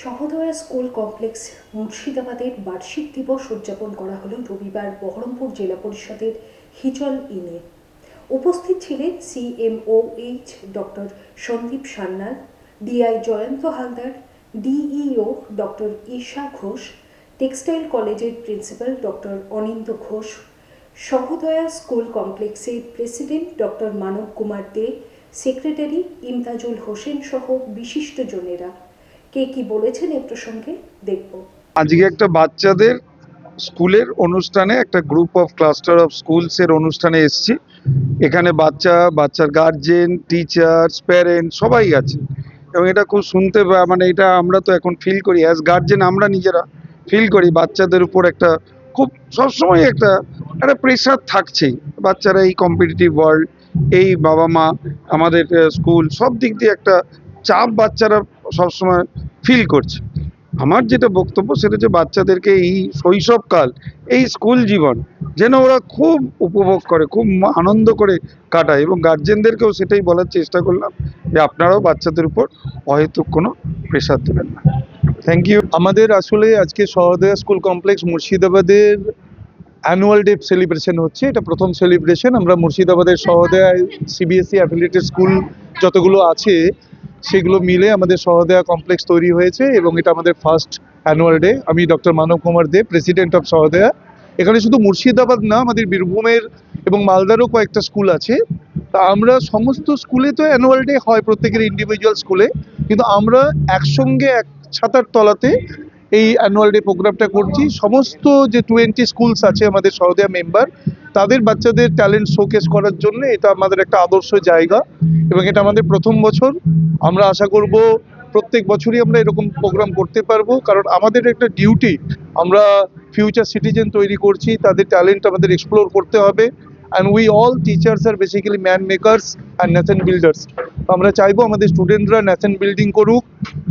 সহদয়া school complex মুর্শিদাবাদের বার্ষিক দিবস উদযাপন করা হলো রবিবার বহরমপুর জেলা পরিষদের হিজল ইনে। উপস্থিত ছিলেন CMOH doctor Sandeep Sanyal DI Jayanta Haldar DEO doctor Isha Ghosh, textile কলেজের principal doctor Anindya Ghosh Sahadaya school কমপ্লেক্সের president doctor Manab Kumar De, secretary Imtajul Hossain সহ বিশিষ্টজনেরা কে কি বলেছেন এ প্রসঙ্গে দেখব। আজকে একটা বাচ্চাদের স্কুলের অনুষ্ঠানে একটা group of cluster of schools এর অনুষ্ঠানে এসেছি। এখানে বাচ্চা, বাচ্চার গার্জেন টিচার্স প্যারেন্ট সবাই আছে। এবং এটা খুব শুনতে মানে এটা আমরা তো এখন ফিল করি। অ্যাজ গার্জেন আমরা নিজেরা ফিল করি বাচ্চাদের উপর একটা খুব সবসময় একটা একটা প্রেশার থাকছেই। বাচ্চারা এই কম্পিটিটিভ ওয়ার্ল্ড এই বাবা মা আমাদের স্কুল সব দিক দিয়ে একটা চাপ বাচ্চারা সবসময় ফিল করছে। আমার যেটা বক্তব্য সেটা হচ্ছে বাচ্চাদেরকে এই শৈশবকাল, এই স্কুল জীবন, যেন ওরা খুব উপভোগ করে, খুব আনন্দ করে কাটায় এবং গার্জেনদেরকেও সেটাই বলার চেষ্টা করলাম যে আপনারাও বাচ্চাদের উপর অহেতুক কোনো প্রেশার দেবেন না। থ্যাংক ইউ আমাদের আসলে আজকে সহোদয়া স্কুল কমপ্লেক্স মুর্শিদাবাদের অ্যানুয়াল ডে সেলিব্রেশন হচ্ছে। এটা প্রথম সেলিব্রেশন আমরা মুর্শিদাবাদের সহোদয়া সিবিএসই অ্যাফিলিয়েটেড স্কুল যতগুলো আছে সেগুলো মিলে আমাদের সহোদয়া কমপ্লেক্স তৈরি হয়েছে এবং এটা আমাদের ফার্স্ট অ্যানুয়াল ডে আমি doctor Manab Kumar De president of Sahodaya. এখানে শুধু মুর্শিদাবাদ না, আমাদের বীরভূমের এবং মালদারও কয়েকটা স্কুল আছে। তা আমরা সমস্ত স্কুলে তো অ্যানুয়াল ডে হয়, প্রত্যেকের ইন্ডিভিজুয়াল স্কুলে কিন্তু আমরা একসঙ্গে এক ছাতার তলাতে এই অ্যানুয়াল ডে প্রোগ্রামটা করছি। সমস্ত যে টোয়েন্টি স্কুলস আছে আমাদের সহোদয়া মেম্বার তাদের বাচ্চাদের ট্যালেন্ট শোকেস করার জন্য এটা আমাদের একটা আদর্শ জায়গা এবং এটা আমাদের প্রথম বছর। আমরা আশা করব প্রত্যেক বছরই আমরা এরকম প্রোগ্রাম করতে পারব, কারণ আমাদের একটা ডিউটি আমরা ফিউচার সিটিজেন তৈরি করছি, তাদের ট্যালেন্ট আমাদের এক্সপ্লোর করতে হবে and we all teachers R basically man makers and nation builders আমরা চাইব আমাদের স্টুডেন্টরা ন্যাশন বিল্ডিং করুক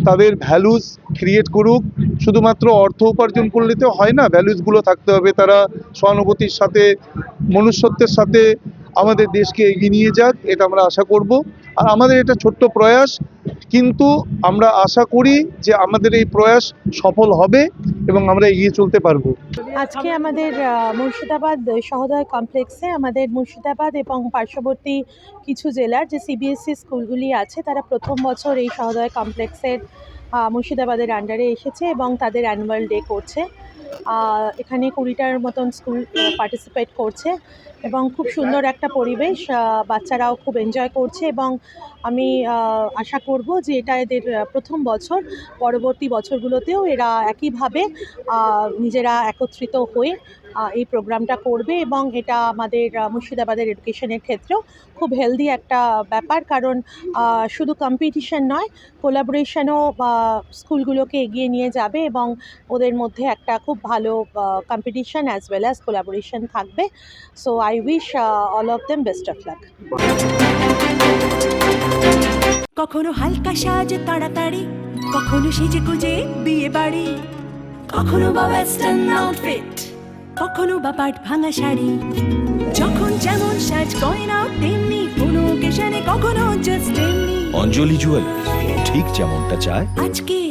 তাদের ভ্যালুস ক্রিয়েট করুক। শুধুমাত্র অর্থ উপার্জন করলে তো হয় না ভ্যালুসগুলো থাকতে হবে। তারা সহানুভূতির সাথে, মনুষ্যত্বের সাথে আমাদের দেশকে এগিয়ে নিয়ে যাক, এটা আমরা আশা করব। আর আমাদের এটা ছোট্ট প্রয়াস, কিন্তু আমরা আশা করি যে আমাদের এই প্রয়াস সফল হবে। এবং আমরা এগিয়ে চলতে পারব। আজকে আমাদের মুর্শিদাবাদ সহোদয় কমপ্লেক্সে আমাদের মুর্শিদাবাদ এবং পার্শ্ববর্তী কিছু জেলার যে সিবিএসসি স্কুলগুলি আছে, তারা প্রথম বছর এই সহোদয় কমপ্লেক্সের মুর্শিদাবাদের আন্ডারে এসেছে এবং তাদের অ্যানুয়াল ডে করছে। এখানে কুড়িটার মতন স্কুল পার্টিসিপেট করছে এবং খুব সুন্দর একটা পরিবেশ বাচ্চারাও খুব এনজয় করছে এবং আমি আশা করব যে এটা এদের প্রথম বছর। পরবর্তী বছরগুলোতেও এরা একইভাবে নিজেরা একত্রিত হয়ে এই প্রোগ্রামটা করবে এবং এটা আমাদের মুর্শিদাবাদের এডুকেশনের ক্ষেত্রেও খুব হেলদি একটা ব্যাপার। কারণ শুধু কম্পিটিশন নয় কোলাবোরেশনও স্কুলগুলোকে এগিয়ে নিয়ে যাবে এবং ওদের মধ্যে একটা খুব ভালো competition as well as collaboration থাকবে। So I wish all of them best of luck কখনো হালকা সাজ তাড়াতাড়ি, কখনো সেজে গুজে বিয়ে বাড়ি কখনো বা ওয়েস্টার্ন আউটফিট কখনো বা পাট ভাঙা শাড়ি। যখন যেমন সাজ গয়না তেমনি কোনো কেশানে কখনো জাস্ট তেমনি। অঞ্জলি জুয়েলার্স ঠিক যেমনটা চায়। আজকের